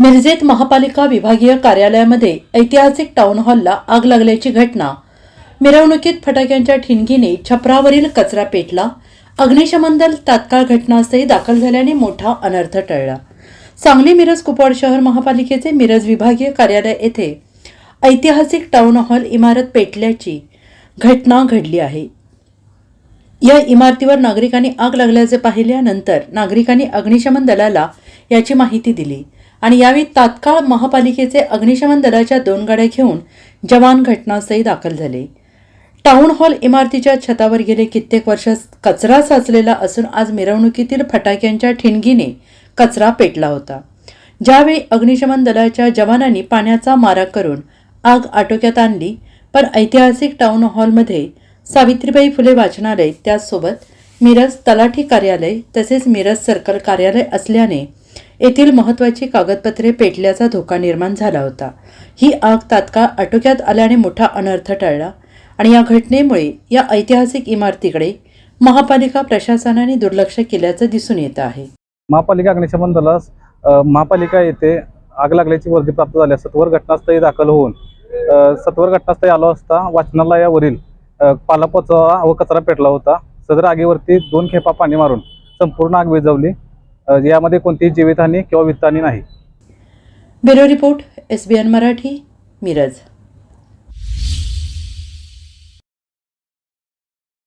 मिरजेत महापालिका विभागीय कार्यालयामध्ये ऐतिहासिक टाउन हॉलला आग लागल्याची घटना. मिरवणुकीत फटाक्यांच्या ठिणगीने छपरावरील कचरा पेटला. अग्निशमन दल तात्काळ घटनास्थळी दाखल झाल्याने मोठा अनर्थ टळला. सांगली मिरज कुपवाड शहर महापालिकेचे मिरज विभागीय कार्यालय येथे ऐतिहासिक टाउन हॉल इमारत पेटल्याची घटना घडली आहे. या इमारतीवर नागरिकांनी आग लागल्याचे पाहिल्यानंतर नागरिकांनी अग्निशमन दलाला याची माहिती दिली. आणि यावेळी तात्काळ महापालिकेचे अग्निशमन दलाच्या दोन गाड्या घेऊन जवान घटनास्थळी दाखल झाले. टाऊन हॉल इमारतीच्या छतावर गेले कित्येक वर्ष कचरा साचलेला असून आज मिरवणुकीतील फटाक्यांच्या ठिणगीने कचरा पेटला होता. ज्यावेळी अग्निशमन दलाच्या जवानांनी पाण्याचा मारा करून आग आटोक्यात आणली पण ऐतिहासिक टाऊन हॉलमध्ये सावित्रीबाई फुले वाचनालय त्याचसोबत मिरज तलाठी कार्यालय तसेच मिरज सर्कल कार्यालय असल्याने येथील महत्त्वाची कागदपत्रे पेटल्याचा धोका निर्माण झाला होता. ही आग तात्काळ आटोक्यात आल्याने मोठा अनर्थ टळला आणि या घटनेमुळे या ऐतिहासिक इमारतीकडे महापालिका प्रशासनाने दुर्लक्ष केल्याचं दिसून येत आहे. महापालिका अग्निशमन दलास महापालिका येथे आग लागल्याची वर्दी प्राप्त झाल्या सत्वर घटनास्थळी दाखल होऊन सत्वर घटनास्थळी आलो असता वाचनालयावरील अ, पालापाचोळा व कचरा पेटला होता. सदर आगीवरती दोन खेपा पाणी मारून संपूर्ण आग विझवली. यामध्ये कोणतीही जीवितहानी किंवा वित्तहानी नाही. Bureau report S B N Marathi Miraj.